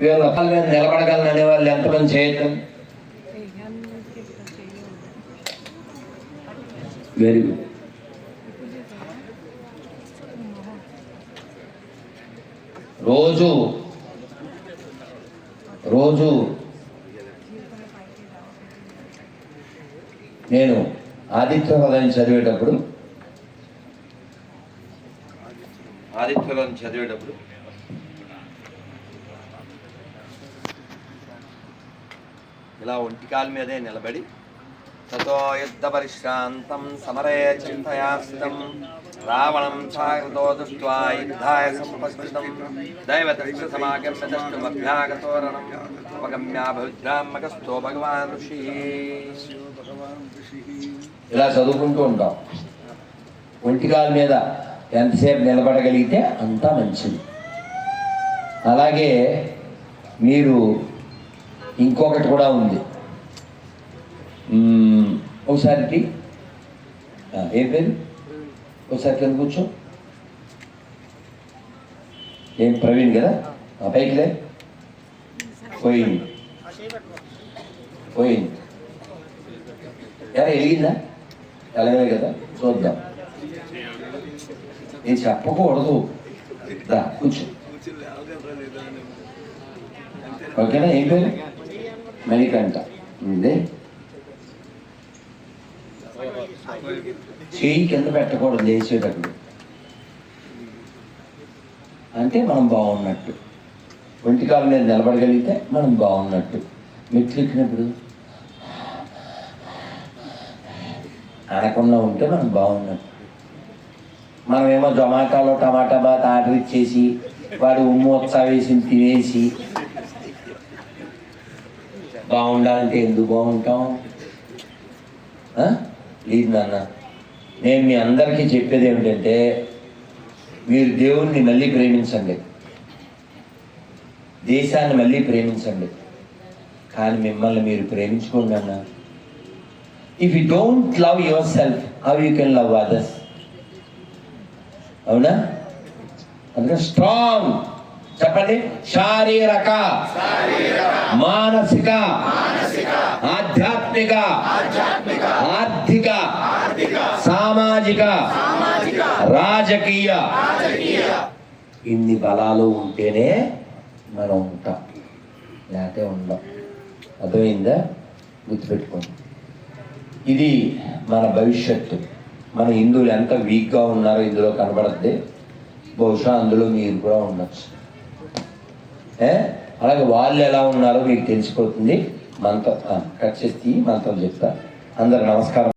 వీళ్ళ కాళ్ళ మీద నిలబడగలను అనే వాళ్ళు ఎంతమంది చేయటం వెరీ గుడ్ రోజు రోజు నేను ఆదిత్య హృదయం చదివేటప్పుడు ఆదిత్య హృదయం చదివేటప్పుడు ఇలా ఒంటికాల మీదే నిలబడి తతో యుద్ధ పరిశ్రాంతం సమరే చింతయాస్తం రావణం సాగతో దృష్ట్వా యుద్ధాయ సంపస్థితం దైవతక్ష సమాగమ్య దృష్టమభ్యాగతోరణం భగవాన్ ఋషి. ఇలా చదువుకుంటూ ఉంటాం. ఒంటికాల మీద ఎంతసేపు నిలబడగలిగితే అంతా మంచిది. అలాగే మీరు ఇంకొకటి కూడా ఉంది. ఒకసారికి ఏ ఏం పేరు? ఒకసారి కింద కూర్చో? ఏం ప్రవీణ్ కదా? ఆ పైకిలే పోయింది పోయింది ఎలా ఎలిగిందా? ఎలాగే కదా? చూద్దాం. నేను చెప్పకూడదు. రా కూర్చో. ఓకేనా ఏం పేరు? మణికంఠ. ఉంది చేయి కింద పెట్టకూడదు చేసేటప్పుడు అంటే మనం బాగున్నట్టు. ఒంటికాల మీద నిలబడగలిగితే మనం బాగున్నట్టు. మెట్లు ఎక్కినప్పుడు అనకుండా ఉంటే మనం బాగున్నట్టు. మనమేమో జొమాటోలో టమాటా బాత్ ఆర్డర్ ఇచ్చేసి వాడు ఉమ్ము ఉత్సా వేసి తినేసి బాగుండాలంటే ఎందుకు బాగుంటాం? లేదు నాన్న. నేను మీ అందరికీ చెప్పేది ఏమిటంటే మీరు దేవుణ్ణి మళ్ళీ ప్రేమించండి. దేశాన్ని మళ్ళీ ప్రేమించండి. కానీ మిమ్మల్ని మీరు ప్రేమించుకోండి అన్న. If you don't love yourself how you can love others అవునా? అందుకని స్ట్రాంగ్ చెప్పండి? శారీరక మానసిక ఆధ్యాత్మిక ఆర్థిక సామాజిక రాజకీయ. ఇన్ని బలాలు ఉంటేనే మనం ఉంటాం. లేకపోతే ఉండం. అర్థమైందా? గుర్తుపెట్టుకోండి. ఇది మన భవిష్యత్తు. మన హిందువులు ఎంత వీక్గా ఉన్నారో ఇందులో కనబడద్ది. బహుశా అందులో మీరు కూడా ఉండొచ్చు? అలాగే వాళ్ళు ఎలా ఉన్నారో మీకు తెలిసిపోతుంది. మంత్రం కట్ చేసి మంత్రం చెప్తా అందరు నమస్కారం.